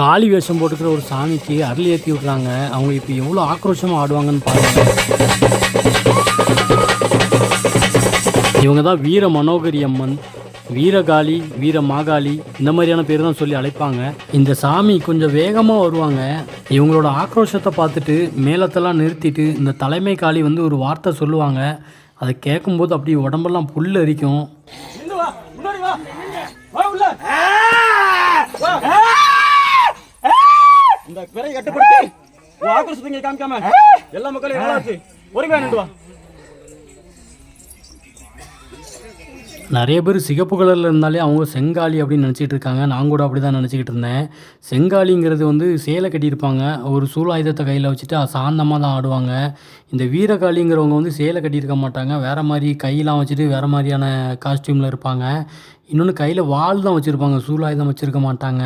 காளி வேஷம் போட்டுக்கிற ஒரு சாமிக்கு அருள் ஏற்றி விட்றாங்க. அவங்க இப்போ எவ்வளோ ஆக்ரோஷமாக ஆடுவாங்கன்னு பாருங்க. இவங்க தான் வீர மனோகரி அம்மன் வீரகாளி வீர மாகாளி இந்த மாதிரியான பேர் தான் சொல்லி அழைப்பாங்க. இந்த சாமி கொஞ்சம் வேகமாக வருவாங்க. இவங்களோட ஆக்ரோஷத்தை பார்த்துட்டு மேளத்தெல்லாம் நிறுத்திட்டு இந்த தலைமை காளி வந்து ஒரு வார்த்தை சொல்லுவாங்க. அதை கேட்கும்போது அப்படி உடம்பெல்லாம் புல் அரிக்கும் இந்த கட்டுப்படுத்தி உன் ஆக்ரோஷத்தை காமிக்காம எல்லா மக்களும் வாழாச்சு ஒருங்க நின்று வா. நிறைய பேர் சிகப்பு கலரில் இருந்தாலே அவங்க செங்காலி அப்படின்னு நினச்சிட்டு இருக்காங்க. நான் கூட அப்படி தான் நினச்சிக்கிட்டு இருந்தேன். செங்காலிங்கிறது வந்து சேலை கட்டியிருப்பாங்க. ஒரு சூலாயுதத்தை கையில் வச்சுட்டு சாந்தமாக தான் ஆடுவாங்க. இந்த வீரகாளிங்கிறவங்க வந்து சேலை கட்டியிருக்க மாட்டாங்க. வேறு மாதிரி கையெல்லாம் வச்சுட்டு வேறு மாதிரியான காஸ்டியூமில் இருப்பாங்க. இன்னொன்று கையில் வாள் தான் வச்சுருப்பாங்க. சூலாயுதம் வச்சுருக்க மாட்டாங்க.